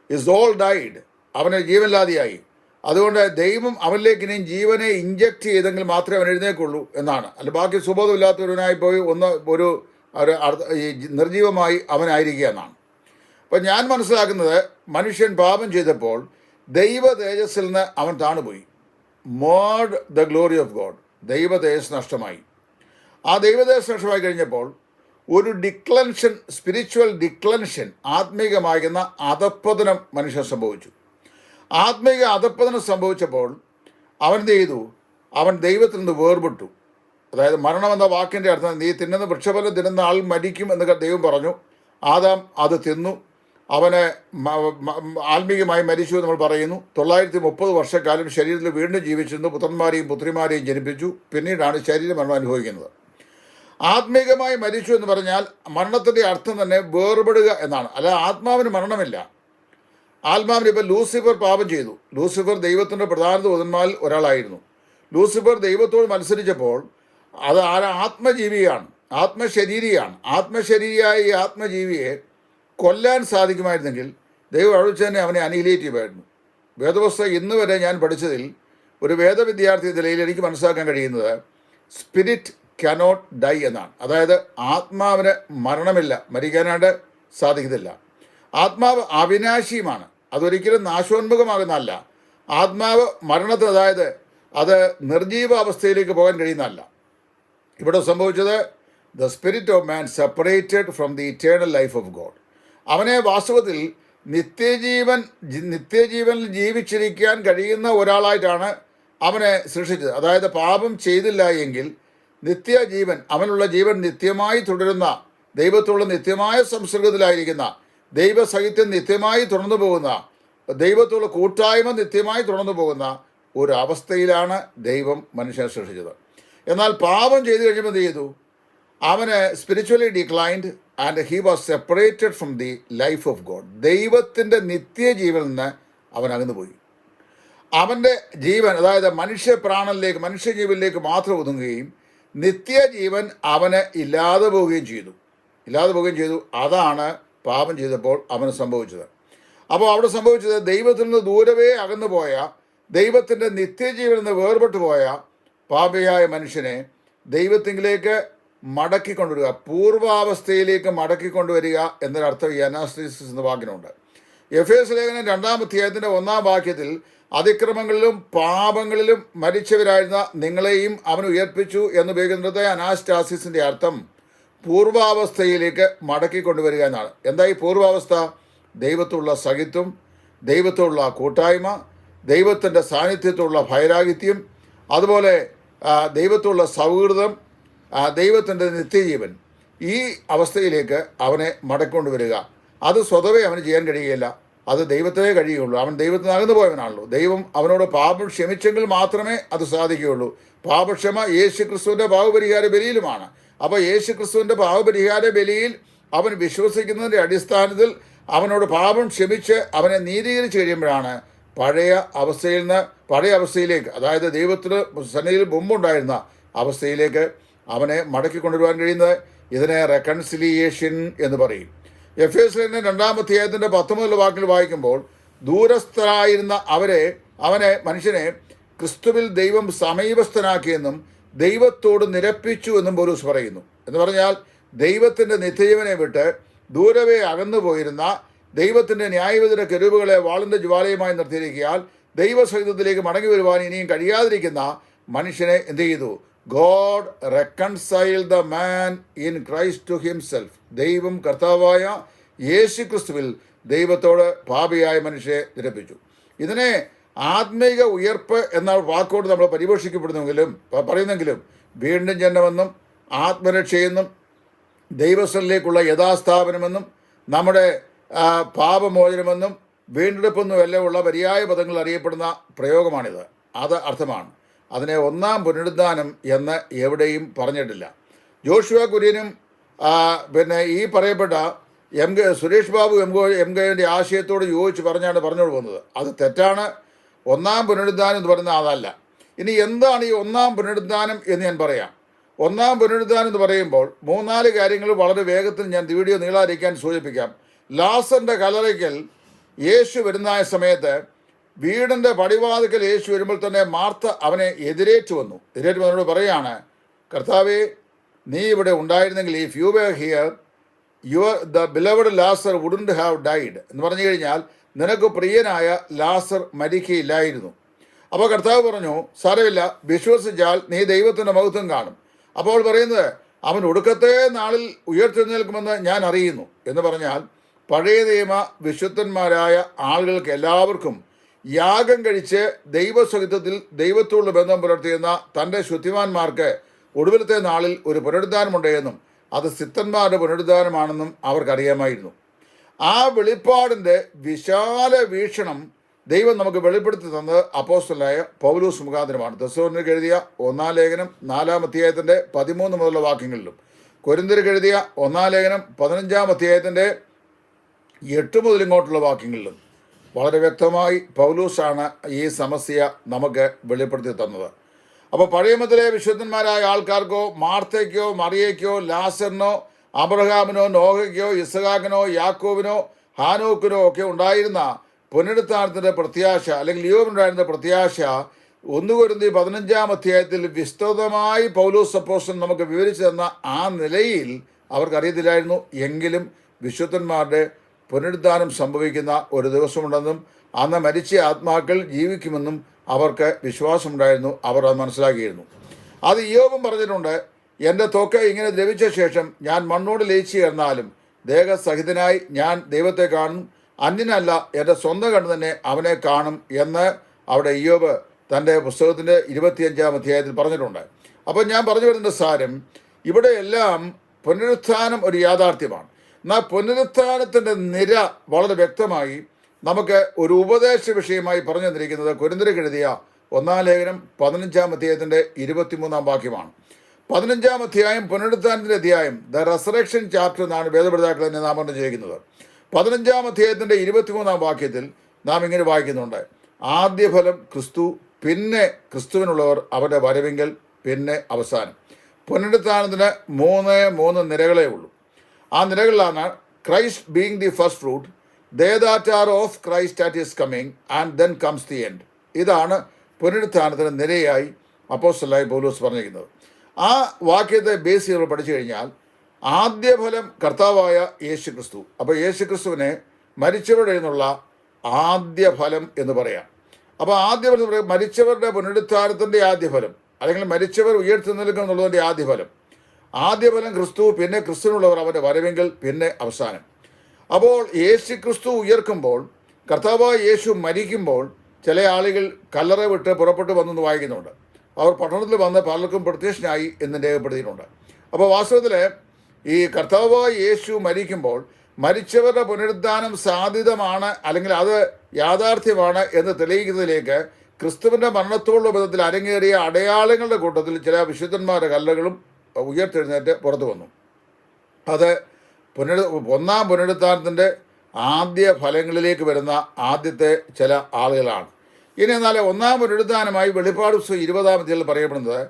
ഇസ് ഓൾ ഡൈഡ് അവന് ജീവനില്ലാതെയായി അതുകൊണ്ട് ദൈവം അവനിലേക്ക് ഇനിയും ജീവനെ ഇഞ്ചക്ട് ചെയ്തെങ്കിൽ മാത്രമേ അവൻ എഴുന്നേക്കുള്ളൂ എന്നാണ്. അല്ല ബാക്കി സുബോധമില്ലാത്തവരനായി പോയി ഒന്ന് ഒരു നിർജീവമായി അവനായിരിക്കുക എന്നാണ് അപ്പം ഞാൻ മനസ്സിലാക്കുന്നത് മനുഷ്യൻ പാപം ചെയ്തപ്പോൾ ദൈവ തേജസ്സിൽ നിന്ന് അവൻ താണുപോയി. Mode the glory of God ദൈവ തേജസ് നഷ്ടമായി. ആ ദൈവതേജസ് നഷ്ടമായി കഴിഞ്ഞപ്പോൾ ഒരു ഡിക്ലൻഷൻ സ്പിരിച്വൽ ഡിക്ലൻഷൻ ആത്മീകമാകുന്ന അധപ്പതനം മനുഷ്യൻ സംഭവിച്ചു. ആത്മീക അധപ്പതനം സംഭവിച്ചപ്പോൾ അവൻ ചെയ്തു? അവൻ ദൈവത്തിൽ നിന്ന് വേർപെട്ടു. അതായത് മരണം എന്ന വാക്കിന്റെ അർത്ഥം നീ തിന്നുന്ന വൃക്ഷഫലം തിന്നുന്ന ആൾ മരിക്കും എന്നൊക്കെ ദൈവം പറഞ്ഞു. ആദാം അത് തിന്നു. അവനെ ആത്മീകമായി മരിച്ചു നമ്മൾ പറയുന്നു. തൊള്ളായിരത്തി മുപ്പത് വർഷക്കാലം ശരീരത്തിൽ വീണ്ടും ജീവിച്ചിരുന്നു. പുത്രന്മാരെയും പുത്രിമാരെയും ജനിപ്പിച്ചു. പിന്നീടാണ് ശരീരമരണം അനുഭവിക്കുന്നത്. ആത്മീകമായി മരിച്ചു എന്ന് പറഞ്ഞാൽ മരണത്തിന്റെ അർത്ഥം തന്നെ വേർപെടുക എന്നാണ്. അല്ല ആത്മാവിന് മരണമില്ല. ആത്മാവിന് ഇപ്പം ലൂസിഫർ പാപം ചെയ്തു. ലൂസിഫർ ദൈവത്തിന്റെ പ്രധാന ദൂതന്മാരിൽ ഒരാളായിരുന്നു. ലൂസിഫർ ദൈവത്തോട് മത്സരിച്ചപ്പോൾ അത് ആ ആത്മജീവിയാണ്. ആത്മശരീരിയാണ്. ആത്മശരീരിയായ ഈ ആത്മജീവിയെ കൊല്ലാൻ സാധിക്കുമായിരുന്നെങ്കിൽ ദൈവം അഴിച്ച് തന്നെ അവനെ അനിഹിലേറ്റ് ചെയ്യുമായിരുന്നു. വേദപുസ്തകം ഇന്ന് വരെ ഞാൻ പഠിച്ചതിൽ ഒരു വേദവിദ്യാർത്ഥി നിലയിൽ എനിക്ക് മനസ്സിലാക്കാൻ കഴിയുന്നത് സ്പിരിറ്റ് കനോട്ട് ഡൈ എന്നാണ്. അതായത് ആത്മാവിന് മരണമില്ല മരിക്കാനായിട്ട് സാധിക്കത്തില്ല. ആത്മാവ് അവിനാശിയുമാണ്. അതൊരിക്കലും നാശോന്മുഖമാകുന്നതല്ല. ആത്മാവ് മരണത്തിന് അതായത് അത് നിർജീവ അവസ്ഥയിലേക്ക് പോകാൻ കഴിയുന്നതല്ല. ഇവിടെ സംഭവിച്ചത് the spirit of man separated from the eternal life of God അവനെ വാസ്തവത്തിൽ നിത്യജീവൻ നിത്യജീവനിൽ ജീവിച്ചിരിക്കാൻ കഴിയുന്ന ഒരാളായിട്ടാണ് അവനെ സൃഷ്ടിച്ചത്. അതായത് പാപം ചെയ്തില്ല എങ്കിൽ നിത്യജീവൻ അവനുള്ള ജീവൻ നിത്യമായി തുടരുന്ന ദൈവത്തോട് നിത്യമായ സംസർഗത്തിലായിരിക്കുന്ന ദൈവസഹിത്യം നിത്യമായി തുടർന്നു പോകുന്ന ദൈവത്തോട് കൂട്ടായ്മ നിത്യമായി തുടർന്നു പോകുന്ന ഒരു അവസ്ഥയിലാണ് ദൈവം മനുഷ്യനെ സൃഷ്ടിച്ചത്. എന്നാൽ പാപം ചെയ്തു കഴിയുമ്പോൾ എന്ത് ചെയ്തു? അവന് spiritually declined and he was separated from the life of God ദൈവത്തിന്റെ നിത്യജീവനിൽ നിന്ന് അവൻ അകന്നു പോയി. അവന്റെ ജീവൻ അതായത് മനുഷ്യ പ്രാണനിലേക്ക് മനുഷ്യജീവനിലേക്ക് മാത്രം ഒതുങ്ങുകയും നിത്യജീവൻ അവന് ഇല്ലാതെ പോവുകയും ചെയ്തു. ഇല്ലാതെ പോവുകയും ചെയ്തു. അതാണ് പാപം ചെയ്തപ്പോൾ അവന് സംഭവിച്ചത്. അപ്പോൾ അവിടെ സംഭവിച്ചത് ദൈവത്തിൽ നിന്ന് ദൂരവേ അകന്നു പോയ ദൈവത്തിന്റെ നിത്യജീവനിൽ നിന്ന് വേർപെട്ടു പോയ പാപിയായ മനുഷ്യനെ ദൈവത്തിങ്കിലേക്ക് മടക്കി കൊണ്ടുവരിക പൂർവാവസ്ഥയിലേക്ക് മടക്കി എന്നൊരർത്ഥം ഈ അനാസ്തീസിസ് എന്ന വാക്കിനുണ്ട്. എഫ് എസ് ലേഖനം രണ്ടാം അധ്യായത്തിന്റെ ഒന്നാം വാക്യത്തിൽ അതിക്രമങ്ങളിലും പാപങ്ങളിലും മരിച്ചവരായിരുന്ന നിങ്ങളെയും അവൻ ഉയർപ്പിച്ചു എന്ന് ഉപയോഗിക്കുന്നത് അനാസ്റ്റാസിസിന്റെ അർത്ഥം പൂർവാവസ്ഥയിലേക്ക് മടക്കി കൊണ്ടുവരിക എന്നാണ്. എന്താ ഈ പൂർവാവസ്ഥ? ദൈവത്തുള്ള സഹിത്വം ദൈവത്തുള്ള കൂട്ടായ്മ ദൈവത്തിന്റെ സാന്നിധ്യത്തുള്ള ഭൈരാഗിത്യം അതുപോലെ ദൈവത്തുള്ള സൗഹൃദം ദൈവത്തിന്റെ നിത്യജീവൻ. ഈ അവസ്ഥയിലേക്ക് അവനെ മടക്കൊണ്ടുവരിക അത് സ്വതവേ അവന് ചെയ്യാൻ കഴിയുകയില്ല. അത് ദൈവത്തിനേ കഴിയുള്ളൂ അവൻ ദൈവത്തിന് അകന്നു പോയവനാണല്ലോ ദൈവം അവനോട് പാപം ക്ഷമിച്ചെങ്കിൽ മാത്രമേ അത് സാധിക്കുകയുള്ളൂ. പാപക്ഷമ യേശു ക്രിസ്തുവിന്റെ പാവപരിഹാര ബലിയിലുമാണ്. അപ്പോൾ യേശു ക്രിസ്തുവിന്റെ പാവപരിഹാര ബലിയിൽ അവൻ വിശ്വസിക്കുന്നതിന്റെ അടിസ്ഥാനത്തിൽ അവനോട് പാപം ക്ഷമിച്ച് അവനെ നീതീകരിച്ച് കഴിയുമ്പോഴാണ് പഴയ അവസ്ഥയിൽ നിന്ന് പഴയ അവസ്ഥയിലേക്ക് അതായത് ദൈവത്തിന് സന്നിധിയിൽ മുമ്പുണ്ടായിരുന്ന അവസ്ഥയിലേക്ക് അവനെ മടക്കി കൊണ്ടുവരാൻ കഴിയുന്നത്. ഇതിനെ റെക്കൺസിലിയേഷൻ എന്ന് പറയും. എഫ് എസ് രണ്ടാമത്തെ രണ്ടാം അധ്യായത്തിന്റെ പത്തൊമ്പതിൽ വാക്കിൽ വായിക്കുമ്പോൾ ദൂരസ്ഥരായിരുന്ന അവരെ അവനെ മനുഷ്യനെ ക്രിസ്തുവിൽ ദൈവം സമീപസ്ഥനാക്കിയെന്നും ദൈവത്തോട് നിരപ്പിച്ചു എന്നും പോലീസ് പറയുന്നു. എന്ന് പറഞ്ഞാൽ ദൈവത്തിന്റെ നിത്യജീവനെ വിട്ട് ദൂരവേ അകന്നു പോയിരുന്ന ദൈവത്തിന്റെ ന്യായവിധന കെരുവുകളെ വാളിന്റെ ജ്വാലയുമായി നിർത്തിയിരിക്കാൻ ദൈവസഹിതത്തിലേക്ക് മടങ്ങി വരുവാൻ ഇനിയും കഴിയാതിരിക്കുന്ന മനുഷ്യനെ എന്ത് ചെയ്തു? God reconcile the man in Christ to himself ദൈവം കർത്താവായ യേശു ക്രിസ്തുവിൽ ദൈവത്തോട് പാപിയായ മനുഷ്യരെ നിരപ്പിച്ചു. ഇതിനെ ആത്മീക ഉയർപ്പ് എന്ന വാക്കോട് നമ്മൾ പരിപോഷിക്കപ്പെടുന്നെങ്കിലും പറയുന്നെങ്കിലും വീണ്ടും ജന്മമെന്നും ആത്മരക്ഷയെന്നും ദൈവസ്ഥലിലേക്കുള്ള യഥാസ്ഥാപനമെന്നും നമ്മുടെ പാപമോചനമെന്നും വീണ്ടെടുപ്പെന്നും എല്ലാം ഉള്ള പര്യായ പദങ്ങൾ അറിയപ്പെടുന്ന പ്രയോഗമാണിത്. അത് അർത്ഥമാണ്. അതിനെ ഒന്നാം പുനരുദ്ധാനം എന്ന് എവിടെയും പറഞ്ഞിട്ടില്ല. ജോഷുവ കുര്യനും പിന്നെ ഈ പറയപ്പെട്ട M K Suresh Babu M M കെയുടെ ആശയത്തോട് യോജിച്ച് പറഞ്ഞാണ് പറഞ്ഞോട് പോകുന്നത്. അത് തെറ്റാണ്. ഒന്നാം പുനരുദ്ധാനം എന്ന് പറയുന്നത് അതല്ല. ഇനി എന്താണ് ഈ ഒന്നാം പുനരുദ്ധാനം എന്ന് ഞാൻ പറയാം. ഒന്നാം പുനരുദ്ധാനം എന്ന് പറയുമ്പോൾ മൂന്നാൽ കാര്യങ്ങൾ വളരെ വേഗത്തിൽ ഞാൻ വീഡിയോ നീളാതിരിക്കാൻ സൂചിപ്പിക്കാം. ലാസറിന്റെ കലറയ്ക്കൽ യേശു വരുന്ന സമയത്ത് വീടിന്റെ പടിവാതിക്കൽ യേശു വരുമ്പോൾ തന്നെ മാർത്ത അവനെ എതിരേറ്റു വന്നു. എതിരേറ്റ് വന്നോട് പറയാണ് കർത്താവേ നീ ഇവിടെ ഉണ്ടായിരുന്നെങ്കിൽ if you were here your the beloved Lazarus wouldn't have died എന്ന് പറഞ്ഞു കഴിഞ്ഞാൽ നിനക്ക് പ്രിയനായ ലാസർ മരിക്കയില്ലായിരുന്നു. അപ്പോൾ കർത്താവ് പറഞ്ഞു സാരമില്ല വിശ്വസിച്ചാൽ നീ ദൈവത്തിന്റെ മഹത്വം കാണും. അപ്പോൾ പറയുന്നത് അവൻ ഒടുക്കത്തെ നാളിൽ ഉയർത്തെഴുന്നേൽക്കുമെന്ന് ഞാൻ അറിയുന്നു. എന്ന് പറഞ്ഞാൽ പഴയ നിയമ വിശുദ്ധന്മാരായ ആളുകൾക്ക് എല്ലാവർക്കും യാഗം കഴിച്ച് ദൈവസ്വഹിത്വത്തിൽ ദൈവത്തോടുള്ള ബന്ധം പുലർത്തിയെന്ന തന്റെ ശുദ്ധിമാന്മാർക്ക് ഒടുവിലത്തെ നാളിൽ ഒരു പുനരുദ്ധാനമുണ്ടെന്നും അത് സിദ്ധന്മാരുടെ പുനരുദ്ധാനമാണെന്നും അവർക്കറിയാമായിരുന്നു. ആ വെളിപ്പാടിന്റെ വിശാല വീക്ഷണം ദൈവം നമുക്ക് വെളിപ്പെടുത്തി തന്നത് അപ്പോസ്റ്റലായ പൗലൂസ് മുഖാന്തരമാണ്. ദസോറിന് എഴുതിയ ഒന്നാം ലേഖനം നാലാം അധ്യായത്തിന്റെ പതിമൂന്ന് മുതലുള്ള വാക്യങ്ങളിലും. കൊരിന്തിർക്ക് എഴുതിയ ഒന്നാം ലേഖനം പതിനഞ്ചാം അധ്യായത്തിന്റെ എട്ട് മുതൽ ഇങ്ങോട്ടുള്ള വാക്യങ്ങളിലും. വളരെ വ്യക്തമായി പൗലൂസാണ് ഈ സമസ്യ നമുക്ക് വെളിപ്പെടുത്തി തന്നത്. അപ്പോൾ പഴയമത്തിലെ വിശുദ്ധന്മാരായ ആൾക്കാർക്കോ മാർത്തയ്ക്കോ മറിയയ്ക്കോ ലാസറിനോ അബ്രഹാമിനോ നോഹയ്ക്കോ ഇസഹാക്കിനോ യാക്കോവിനോ ഹാനോക്കിനോ ഒക്കെ ഉണ്ടായിരുന്ന പുനരുത്ഥാനത്തിന്റെ പ്രത്യാശ അല്ലെങ്കിൽ ലിയോവിനുണ്ടായിരുന്ന പ്രത്യാശ ഒന്നുകൊരുന്തി പതിനഞ്ചാം അധ്യായത്തിൽ വിസ്തൃതമായി പൗലൂസ് അപ്പോസ്റ്റൻ നമുക്ക് വിവരിച്ചു തന്ന ആ നിലയിൽ അവർക്കറിയത്തില്ലായിരുന്നു. എങ്കിലും വിശുദ്ധന്മാരുടെ പുനരുദ്ധാനം സംഭവിക്കുന്ന ഒരു ദിവസമുണ്ടെന്നും അന്ന് മരിച്ച ആത്മാക്കൾ ജീവിക്കുമെന്നും അവർക്ക് വിശ്വാസമുണ്ടായിരുന്നു അവർ അത് മനസ്സിലാക്കിയിരുന്നു. അത് യോബും പറഞ്ഞിട്ടുണ്ട് എന്റെ തൊക്ക ഇങ്ങനെ ദ്രവിച്ച ശേഷം ഞാൻ മണ്ണോട് ലയിച്ചു ചേർന്നാലും ദേഹസഹിതനായി ഞാൻ ദൈവത്തെ കാണും. അന്യനല്ല എന്റെ സ്വന്തം കണ്ണു തന്നെ അവനെ കാണും എന്ന് അവിടെ ഇയോബ് തന്റെ പുസ്തകത്തിന്റെ ഇരുപത്തിയഞ്ചാം അധ്യായത്തിൽ പറഞ്ഞിട്ടുണ്ട്. അപ്പോൾ ഞാൻ പറഞ്ഞു വരുന്ന സാരം ഇവിടെയെല്ലാം പുനരുത്ഥാനം ഒരു യാഥാർത്ഥ്യമാണ്. എന്നാൽ പുനരുത്ഥാനത്തിന്റെ നിര വളരെ വ്യക്തമായി നമുക്ക് ഒരു ഉപദേശ വിഷയമായി പറഞ്ഞു തന്നിരിക്കുന്നത് കുരുന്തരക്ക് എഴുതിയ ഒന്നാം ലേഖനം പതിനഞ്ചാം അധ്യായത്തിന്റെ ഇരുപത്തിമൂന്നാം വാക്യമാണ്. പതിനഞ്ചാം അധ്യായം പുനരുത്ഥാനത്തിന്റെ അധ്യായം ദ റെസറക്ഷൻ ചാപ്റ്റർ എന്നാണ് വേദപഠിതാക്കൾ തന്നെ നാമകരണം ചെയ്യുന്നത് പതിനഞ്ചാം അധ്യായത്തിന്റെ ഇരുപത്തിമൂന്നാം വാക്യത്തിൽ നാം ഇങ്ങനെ വായിക്കുന്നുണ്ട്. ആദ്യ ഫലം ക്രിസ്തു പിന്നെ ക്രിസ്തുവിനുള്ളവർ അവരുടെ വരവെങ്കിൽ പിന്നെ അവസാനം. പുനരുത്ഥാനത്തിന് മൂന്ന് മൂന്ന് നിരകളേ ഉള്ളൂ. ആ നിലകളിലാണ് Christ being the first fruit they that are of Christ at his coming and then comes the end ഇതാണ് പുനരുത്ഥാനത്തിന് നിരയായി അപ്പോസ്റ്റലായി പൗലോസ് പറഞ്ഞിരിക്കുന്നത്. ആ വാക്യത്തെ ബേസ് ചെയ്ത് പഠിച്ചു കഴിഞ്ഞാൽ ആദ്യ ഫലം കർത്താവായ യേശു ക്രിസ്തു അപ്പോൾ യേശു ക്രിസ്തുവിനെ മരിച്ചവരുടെ നിന്നുള്ള ആദ്യ ഫലം എന്ന് പറയാം. അപ്പോൾ ആദ്യ ഫലം മരിച്ചവരുടെ പുനരുദ്ധാനത്തിന്റെ ആദ്യ ഫലം അല്ലെങ്കിൽ മരിച്ചവർ ഉയർത്തി നിൽക്കുന്നുള്ളതിന്റെ ആദ്യ ആദ്യഫലം ആദ്യഫലം ക്രിസ്തു പിന്നെ ക്രിസ്തുവിനുള്ളവർ അവന്റെ വരവെങ്കിൽ പിന്നെ അവസാനം. അപ്പോൾ യേശു ക്രിസ്തു ഉയർക്കുമ്പോൾ കർത്താവായ യേശു മരിക്കുമ്പോൾ ചില ആളുകൾ കല്ലറ വിട്ട് പുറപ്പെട്ടു വന്നെന്ന് വായിക്കുന്നുണ്ട്. അവർ പട്ടണത്തിൽ വന്ന് പലർക്കും പ്രത്യക്ഷനായി എന്ന് രേഖപ്പെടുത്തിയിട്ടുണ്ട്. അപ്പോൾ വാസ്തവത്തിൽ ഈ കർത്താവായ യേശു മരിക്കുമ്പോൾ മരിച്ചവരുടെ പുനരുദ്ധാനം സാധ്യതമാണ് അല്ലെങ്കിൽ അത് യാഥാർത്ഥ്യമാണ് എന്ന് തെളിയിക്കുന്നതിലേക്ക് ക്രിസ്തുവിന്റെ മരണത്തോടുള്ള വിധത്തിൽ അരങ്ങേറിയ അടയാളങ്ങളുടെ കൂട്ടത്തിൽ ചില വിശുദ്ധന്മാരുടെ കല്ലകളും ഉയർത്തെഴുന്നേറ്റ് പുറത്തു വന്നു. അത് പുനരു ഒന്നാം പുനരുദ്ധാനത്തിന്റെ ആദ്യ ഫലങ്ങളിലേക്ക് വരുന്ന ആദ്യത്തെ ചില ആളുകളാണ്. ഇനി എന്നാൽ ഒന്നാം പുനരുദ്ധാനമായി വെളിപ്പാട് പുസ്തകം ഇരുപതാം അധ്യായത്തിൽ പറയപ്പെടുന്നത്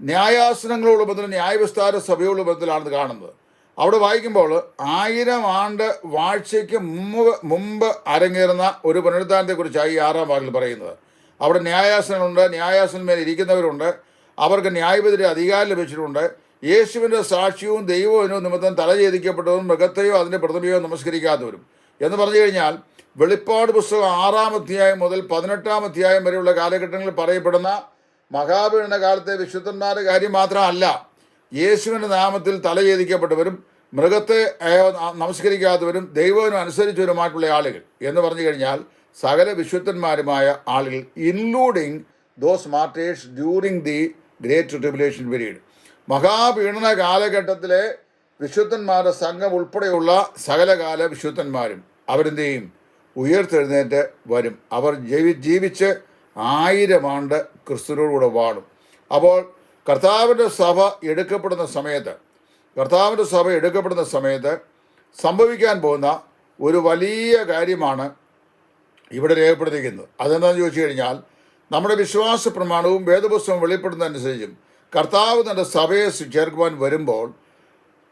ന്യായാസനങ്ങളോട് ബന്ധത്തിൽ ന്യായവിസ്താര സഭയോട് ബന്ധത്തിലാണെന്ന് കാണുന്നത്. അവിടെ വായിക്കുമ്പോൾ ആയിരം ആണ്ട് വാഴ്ചയ്ക്ക് മുമ്പ് മുമ്പ് അരങ്ങേറുന്ന ഒരു പുനരുദ്ധാനത്തെക്കുറിച്ചാണ് ഈ ആറാം വാക്കിൽ പറയുന്നത്. അവിടെ ന്യായാസനങ്ങളുണ്ട് ന്യായാസനമേൽ ഇരിക്കുന്നവരുണ്ട് അവർക്ക് ന്യായവിധിയുടെ അധികാരം ലഭിച്ചിട്ടുണ്ട്. യേശുവിന്റെ സാക്ഷ്യവും ദൈവവും നിമിത്തം തലചേദിക്കപ്പെട്ടവരും മൃഗത്തെയോ അതിന്റെ പ്രതിമയോ നമസ്കരിക്കാത്തവരും. എന്ന് പറഞ്ഞു കഴിഞ്ഞാൽ വെളിപ്പാട് പുസ്തകം ആറാം അധ്യായം മുതൽ പതിനെട്ടാം അധ്യായം വരെയുള്ള കാലഘട്ടങ്ങളിൽ പറയപ്പെടുന്ന മഹാപീഡന കാലത്തെ വിശുദ്ധന്മാരുടെ കാര്യം മാത്രമല്ല യേശുവിന്റെ നാമത്തിൽ തലചേദിക്കപ്പെട്ടവരും മൃഗത്തെ നമസ്കരിക്കാത്തവരും ദൈവവിനും അനുസരിച്ചവരുമായിട്ടുള്ള ആളുകൾ. എന്ന് പറഞ്ഞു കഴിഞ്ഞാൽ സകല വിശുദ്ധന്മാരുമായ ആളുകൾ including those martyrs during the great tribulation period മഹാപീഡന കാലഘട്ടത്തിലെ വിശുദ്ധന്മാരുടെ സംഘം ഉൾപ്പെടെയുള്ള സകലകാല വിശുദ്ധന്മാരും അവരെന്ത് ചെയ്യും? ഉയർത്തെഴുന്നേറ്റ് വരും. അവർ ജീവി ജീവിച്ച് ആയിരം ആണ്ട് ക്രിസ്തുവിനോടുകൂടെ വാഴും. അപ്പോൾ കർത്താവിന്റെ സഭ എടുക്കപ്പെടുന്ന സമയത്ത് കർത്താവിന്റെ സഭ എടുക്കപ്പെടുന്ന സമയത്ത് സംഭവിക്കാൻ പോകുന്ന ഒരു വലിയ കാര്യമാണ് ഇവിടെ രേഖപ്പെടുത്തിയിരിക്കുന്നത്. അതെന്താണെന്ന് ചോദിച്ചു കഴിഞ്ഞാൽ നമ്മുടെ വിശ്വാസ പ്രമാണവും വേദപുസ്തകവും വെളിപ്പെടുന്നതനുസരിച്ചും കർത്താവ് തന്റെ സഭയെ ചേർക്കുവാൻ വരുമ്പോൾ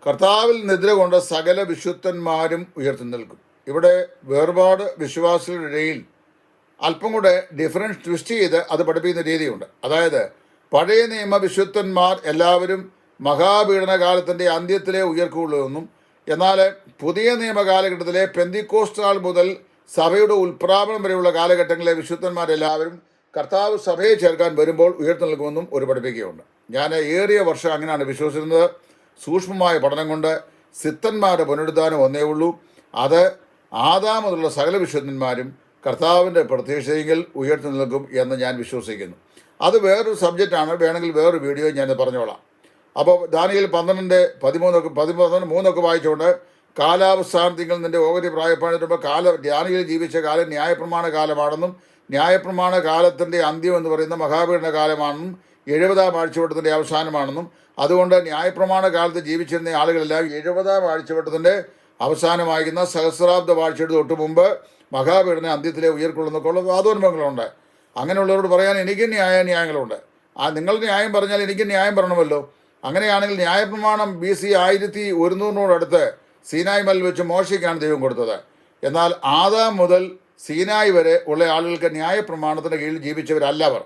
കർത്താവിൽ നിദ്ര കൊണ്ട സകല വിശുദ്ധന്മാരും ഉയർത്തി നിൽക്കും. ഇവിടെ വേർപാട് വിശ്വാസികളുടെ ഇടയിൽ അല്പം കൂടെ ഡിഫറൻസ് ട്വിസ്റ്റ് ചെയ്ത് അത് പഠിപ്പിക്കുന്ന രീതിയുണ്ട്. അതായത് പഴയ നിയമ വിശുദ്ധന്മാർ എല്ലാവരും മഹാപീഡന കാലത്തിന്റെ അന്ത്യത്തിലെ ഉയർക്കുള്ളൂ എന്നും എന്നാൽ പുതിയ നിയമ കാലഘട്ടത്തിലെ പെന്തിക്കോസ്റ്റാൾ മുതൽ സഭയുടെ ഉൽപ്രാപനം വരെയുള്ള കാലഘട്ടങ്ങളിലെ വിശുദ്ധന്മാരെല്ലാവരും കർത്താവ് സഭയെ ചേർക്കാൻ വരുമ്പോൾ ഉയർത്തു നിൽക്കുമെന്നും ഒരു പഠിപ്പിക്കുകയുണ്ട്. ഞാൻ ഏറിയ വർഷം അങ്ങനെയാണ് വിശ്വസിക്കുന്നത് സൂക്ഷ്മമായ പഠനം കൊണ്ട് സിദ്ധന്മാരുടെ പുനരുദ്ധാനം ഒന്നേ ഉള്ളൂ. അത് ആദാം മുതലുള്ള സകല വിശുദ്ധന്മാരും കർത്താവിന്റെ പ്രതീക്ഷയെങ്കിൽ ഉയർത്തു നിൽക്കും എന്ന് ഞാൻ വിശ്വസിക്കുന്നു. അത് വേറൊരു സബ്ജക്റ്റാണ് വേണമെങ്കിൽ വേറൊരു വീഡിയോ ഞാൻ പറഞ്ഞോളാം. അപ്പോൾ ദാനിയിൽ പന്ത്രണ്ടിന്റെ പതിമൂന്നൊക്കെ പതിമൂന്ന് മൂന്നൊക്കെ വായിച്ചുകൊണ്ട് കാലാവസ്ഥാനത്തിങ്കിൽ നിന്റെ ഓഹരി പ്രായപ്പാടുമ്പോൾ കാല ധ്യാനിയിൽ ജീവിച്ച കാലം ന്യായപ്രമാണ കാലമാണെന്നും ന്യായപ്രമാണ കാലത്തിന്റെ അന്ത്യം എന്ന് പറയുന്ന മഹാപീഡന കാലമാണെന്നും എഴുപതാം ആഴ്ചവട്ടത്തിന്റെ അവസാനമാണെന്നും അതുകൊണ്ട് ന്യായപ്രമാണ കാലത്ത് ജീവിച്ചിരുന്ന ആളുകളെല്ലാം എഴുപതാം ആഴ്ചവട്ടത്തിന്റെ അവസാനമായിരിക്കുന്ന സഹസ്രാബ്ദ വാഴ്ചയുടെ തൊട്ട് മുമ്പ് മഹാപീഡന അന്ത്യത്തിലെ ഉയർക്കൊള്ളുന്നൊക്കെയുള്ള വാദോന്മങ്ങളുണ്ട്. അങ്ങനെയുള്ളവരോട് പറയാൻ എനിക്ക് ന്യായ ന്യായങ്ങളുണ്ട്. ആ നിങ്ങൾ ന്യായം പറഞ്ഞാൽ എനിക്ക് ന്യായം പറയണമല്ലോ. അങ്ങനെയാണെങ്കിൽ ന്യായപ്രമാണം ബി സി ആയിരത്തി ഒരുന്നൂറിനോടടുത്ത് സീനായ് മൽ വെച്ച് മോശയ്ക്കാണ് ദൈവം കൊടുത്തത്. എന്നാൽ ആദാം മുതൽ സീനായ് വരെ ഉള്ള ആളുകൾക്ക് ന്യായപ്രമാണത്തിന്റെ കീഴിൽ ജീവിച്ചവരല്ല അവർ.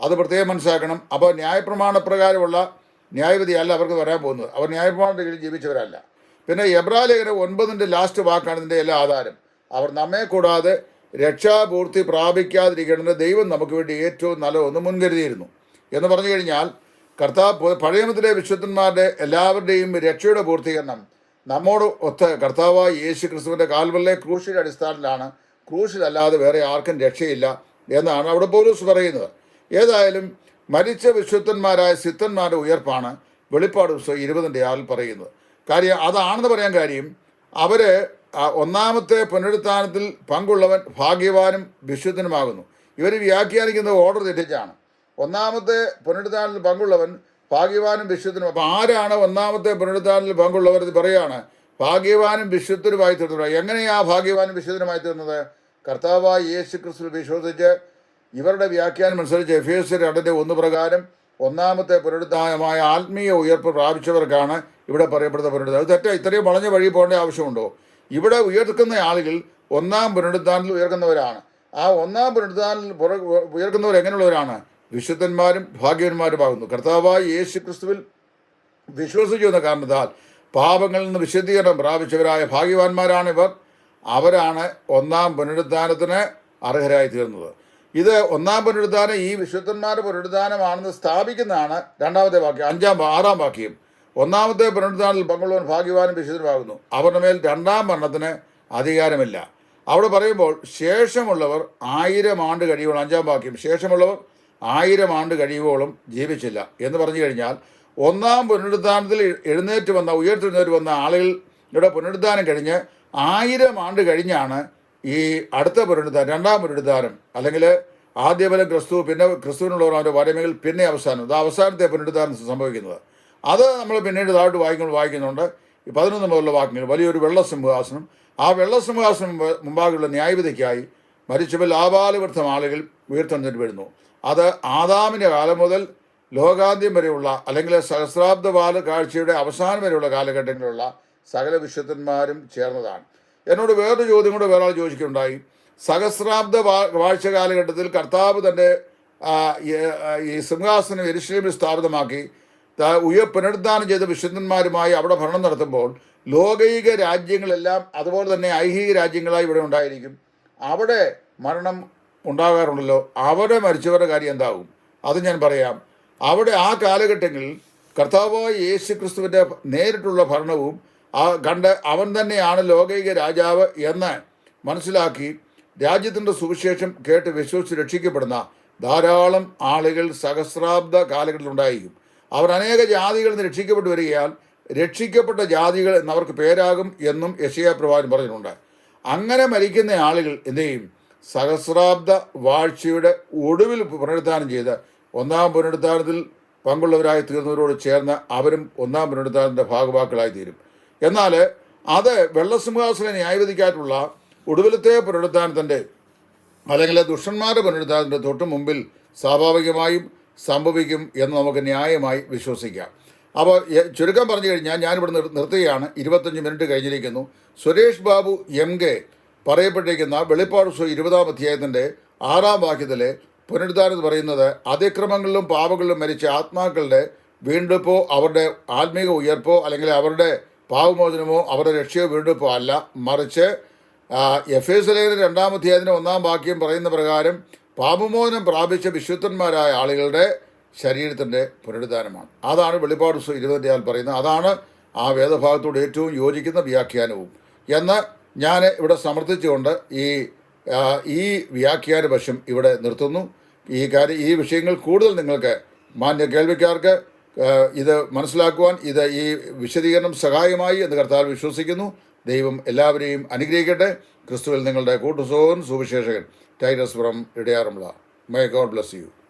അത് പ്രത്യേകം മനസ്സിലാക്കണം. അപ്പോൾ ന്യായപ്രമാണപ്രകാരമുള്ള ന്യായവിധി അല്ല അവർക്ക് വരാൻ പോകുന്നത്. അവർ ന്യായപ്രമാണത്തിന്റെ കീഴിൽ ജീവിച്ചവരല്ല. പിന്നെ എബ്രാലേഖന ഒൻപതിന്റെ ലാസ്റ്റ് വാക്കാണ് ഇതിന്റെ എല്ലാ ആധാരം. അവർ നമ്മെ കൂടാതെ രക്ഷാപൂർത്തി പ്രാപിക്കാതിരിക്കേണ്ടത് ദൈവം നമുക്ക് വേണ്ടി ഏറ്റവും നല്ല ഒന്ന് മുൻകരുതിയിരുന്നു. എന്ന് പറഞ്ഞു കഴിഞ്ഞാൽ കർത്താവ് പഴയമത്തിലെ വിശുദ്ധന്മാരുടെ എല്ലാവരുടെയും രക്ഷയുടെ പൂർത്തീകരണം നമ്മോട് ഒത്ത കർത്താവായ യേശു ക്രിസ്തുവിന്റെ കാൽവല്ലെ ക്രൂശിയുടെ അടിസ്ഥാനത്തിലാണ് ക്രൂശിലല്ലാതെ വേറെ ആർക്കും രക്ഷയില്ല എന്നാണ് അവിടെ പോലീസ് പറയുന്നത്. ഏതായാലും മരിച്ച വിശുദ്ധന്മാരായ സിദ്ധന്മാരുടെ ഉയർപ്പാണ് വെളിപ്പാട് പുസ്തകം ഇരുപതിന്റെ ആറിൽ പറയുന്നത്. കാര്യം അതാണെന്ന് പറയാൻ കാര്യം അവർ ഒന്നാമത്തെ പുനരുത്ഥാനത്തിൽ പങ്കുള്ളവൻ ഭാഗ്യവാനും വിശുദ്ധനുമാകുന്നു ഇവർ വ്യാഖ്യാനിക്കുന്ന ഓർഡർ തെറ്റിച്ചാണ്. ഒന്നാമത്തെ പുനരുത്ഥാനത്തിൽ പങ്കുള്ളവൻ ഭാഗ്യവാനും വിശുദ്ധനും അപ്പം ആരാണ് ഒന്നാമത്തെ പുനരുത്ഥാനത്തിൽ പങ്കുള്ളവർ പറയാണ് ഭാഗ്യവാനും വിശുദ്ധരുമായി തീർന്നത് എങ്ങനെയാ ഭാഗ്യവാനും വിശുദ്ധനുമായി തീർന്നത്? കർത്താവായ യേശു ക്രിസ്തു വിശ്വസിച്ച് ഇവരുടെ വ്യാഖ്യാനം അനുസരിച്ച് എഫ് എസ് രണ്ടിന്റെ ഒന്ന് പ്രകാരം ഒന്നാമത്തെ പുനരുദ്ധാനമായ ആത്മീയ ഉയർപ്പ് പ്രാപിച്ചവർക്കാണ് ഇവിടെ പറയപ്പെടുന്ന പുനരുദ്ധാനം. അത് തെറ്റാ. ഇത്രയും വളഞ്ഞ വഴി പോകേണ്ട ആവശ്യമുണ്ടോ? ഇവിടെ ഉയർക്കുന്ന ആളുകൾ ഒന്നാം പുനരുദ്ധാനത്തിൽ ഉയർക്കുന്നവരാണ്. ആ ഒന്നാം പുനരുദ്ധാനത്തിൽ ഉയർക്കുന്നവർ എങ്ങനെയുള്ളവരാണ്? വിശുദ്ധന്മാരും ഭാഗ്യവന്മാരുമാകുന്നു. കർത്താവായ യേശു ക്രിസ്തുവിൽ വിശ്വസിച്ചു എന്ന കാരണത്താൽ പാപങ്ങളിൽ നിന്ന് വിശുദ്ധീകരണം. പ്രാപിച്ചവരായ ഭാഗ്യവാന്മാരാണ് ഇവർ. അവരാണ് ഒന്നാം പുനരുദ്ധാനത്തിന് അർഹരായി തീർന്നത് ഇത് ഒന്നാം പുനരുദ്ധാനം ഈ വിശുദ്ധന്മാരുടെ പുനരുദ്ധാനമാണെന്ന് സ്ഥാപിക്കുന്നതാണ് രണ്ടാമത്തെ വാക്യം അഞ്ചാം ആറാം വാക്യം. ഒന്നാമത്തെ പുനരുദ്ധാനത്തിൽ പങ്കുള്ളവൻ ഭാഗ്യവാനും വിശുദ്ധനുമാകുന്നു. അവരുടെ മേൽ രണ്ടാം മരണത്തിന് അധികാരമില്ല. അവിടെ പറയുമ്പോൾ ശേഷമുള്ളവർ ആയിരം ആണ്ട് കഴിയുമ്പോൾ അഞ്ചാം വാക്യം ശേഷമുള്ളവർ ആയിരം ആണ്ട് കഴിയുവോളം ജീവിച്ചില്ല എന്ന് പറഞ്ഞു കഴിഞ്ഞാൽ ഒന്നാം പുനരുദ്ധാനത്തിൽ എഴുന്നേറ്റ് വന്ന ഉയർത്തെഴുന്നേറ്റ് വന്ന ആളുകളുടെ പുനരുദ്ധാനം കഴിഞ്ഞ് ആയിരം ആണ്ട് കഴിഞ്ഞാണ് ഈ അടുത്ത പുനരുദ്ധാനം രണ്ടാം പുനരുദ്ധാനം. അല്ലെങ്കിൽ ആദ്യ ഫലം ക്രിസ്തു പിന്നെ ക്രിസ്തുവിനുള്ളവർ അവന്റെ വരമകൾ പിന്നെ അവസാനം. ഇത് അവസാനത്തെ പുനരുദ്ധാനം സംഭവിക്കുന്നത്. അത് നമ്മൾ പിന്നീട് താഴോട്ട് വായിക്കുമ്പോൾ വായിക്കുന്നുണ്ട്. പതിനൊന്ന് മുതലുള്ള വാക്യങ്ങൾ വലിയൊരു വെള്ള സിംഹാസനം ആ വെള്ള സിംഹാസനം മുമ്പ് മുമ്പാകെയുള്ള ന്യായവിധിക്കായി മരിച്ചവൽ ആപാലവൃദ്ധം ആളുകൾ ഉയർത്തെഴുന്നേറ്റ് വരുന്നു. അത് ആദാമിന്റെ കാലം മുതൽ ലോകാന്ത്യം വരെയുള്ള അല്ലെങ്കിൽ സഹസ്രാബ്ദ ബാല കാഴ്ചയുടെ അവസാനം വരെയുള്ള കാലഘട്ടങ്ങളിലുള്ള സകല വിശുദ്ധന്മാരും ചേർന്നതാണ്. എന്നോട് വേറൊരു ചോദ്യം കൂടെ വേറെ ആൾ ചോദിക്കുന്നുണ്ടായി സഹസ്രാബ്ദ വാഴ്ച കാലഘട്ടത്തിൽ കർത്താവ് തന്റെ ഈ- സിംഹാസനം എരുശ്ലേമിൽ സ്ഥാപിതമാക്കി ഉയ പുനരുദ്ധാനം ചെയ്ത വിശുദ്ധന്മാരുമായി അവിടെ ഭരണം നടത്തുമ്പോൾ ലോകൈക രാജ്യങ്ങളെല്ലാം അതുപോലെ തന്നെ ഐഹിക രാജ്യങ്ങളായി ഇവിടെ ഉണ്ടായിരിക്കും. അവിടെ മരണം ഉണ്ടാകാറുണ്ടല്ലോ. അവിടെ മരിച്ചവരുടെ കാര്യം എന്താകും? അത് ഞാൻ പറയാം. അവിടെ ആ കാലഘട്ടങ്ങളിൽ കർത്താവായ യേശു ക്രിസ്തുവിന്റെ നേരിട്ടുള്ള ഭരണവും ആ കണ്ട് അവൻ തന്നെയാണ് ലോകൈക രാജാവ് എന്ന് മനസ്സിലാക്കി രാജ്യത്തിന്റെ സുവിശേഷം കേട്ട് വിശ്വസിച്ച് രക്ഷിക്കപ്പെടുന്ന ധാരാളം ആളുകൾ സഹസ്രാബ്ദ കാലഘട്ടത്തിലുണ്ടായിരിക്കും അവർ അനേക ജാതികളിൽ നിന്ന് രക്ഷിക്കപ്പെട്ടു വരികയാൽ രക്ഷിക്കപ്പെട്ട ജാതികൾ എന്നവർക്ക് പേരാകും എന്നും യശയ പ്രവാചകൻ പറഞ്ഞിട്ടുണ്ട്. അങ്ങനെ മരിക്കുന്ന ആളുകൾ എന്ത് ചെയ്യും? സഹസ്രാബ്ദ വാഴ്ചയുടെ ഒടുവിൽ പുനരുദ്ധാനം ചെയ്ത് ഒന്നാം പുനരുദ്ധാനത്തിൽ പങ്കുള്ളവരായി തീർന്നവരോട് ചേർന്ന് അവരും ഒന്നാം പുനരുദ്ധാനത്തിന്റെ ഭാഗവാക്കളായി തീരും എന്നാൽ അത് വെള്ളസിംഹാസന ന്യായവിധിക്കായിട്ടുള്ള ഒടുവിലത്തെ പുനരുദ്ധാനത്തിന്റെ അല്ലെങ്കിൽ ദുഷ്ടന്മാരുടെ പുനരുദ്ധാനത്തിന്റെ തൊട്ട് മുമ്പിൽ സ്വാഭാവികമായും സംഭവിക്കും എന്ന് നമുക്ക് ന്യായമായി വിശ്വസിക്കാം. അപ്പോൾ ചുരുക്കം പറഞ്ഞു കഴിഞ്ഞാൽ ഞാനിവിടെ നിർ നിർത്തുകയാണ്. ഇരുപത്തഞ്ച് മിനിറ്റ് കഴിഞ്ഞിരിക്കുന്നു. സുരേഷ് ബാബു എം കെ പറയപ്പെട്ടിരിക്കുന്ന വെളിപ്പാട് ഇരുപതാം അധ്യായത്തിന്റെ ആറാം വാക്യത്തിലെ പുനരുദ്ധാനം എന്ന് പറയുന്നത് അതിക്രമങ്ങളിലും പാപങ്ങളിലും മരിച്ച ആത്മാക്കളുടെ വീണ്ടെടുപ്പോ അവരുടെ ആത്മീക ഉയർപ്പോ അല്ലെങ്കിൽ അവരുടെ പാവമോചനമോ അവരുടെ രക്ഷയോ വീണ്ടെടുപ്പോ അല്ല. മറിച്ച് എഫ് എസ് ലേഖന രണ്ടാമധ്യായതിന് ഒന്നാം വാക്യം പറയുന്ന പ്രകാരം പാപമോചനം പ്രാപിച്ച വിശുദ്ധന്മാരായ ആളുകളുടെ ശരീരത്തിന്റെ പുനരുദ്ധാനമാണ്. അതാണ് വെളിപാട് പുസ്തകം ഇരുപതിന്റെ പറയുന്നത്. അതാണ് ആ വേദഭാഗത്തോട് ഏറ്റവും യോജിക്കുന്ന വ്യാഖ്യാനവും. എന്ന് ഞാൻ ഇവിടെ സമർത്ഥിച്ചുകൊണ്ട് ഈ ഈ വ്യാഖ്യാന വശം ഇവിടെ നിർത്തുന്നു. ഈ കാര്യം ഈ വിഷയങ്ങൾ കൂടുതൽ നിങ്ങൾക്ക് മാന്യ കേൾവിക്കാർക്ക് ഇത് മനസ്സിലാക്കുവാൻ ഇത് ഈ വിശദീകരണം സഹായമായി എന്ന് കർത്താവ് വിശ്വസിക്കുന്നു. ദൈവം എല്ലാവരെയും അനുഗ്രഹിക്കട്ടെ. ക്രിസ്തുവിൽ നിങ്ങളുടെ കൂട്ടുസോൻ സുവിശേഷകൻ ടൈറ്റസ് ഫ്രം ഇടയാറുമുള്ള മൈ ഗോഡ് ബ്ലസ് യു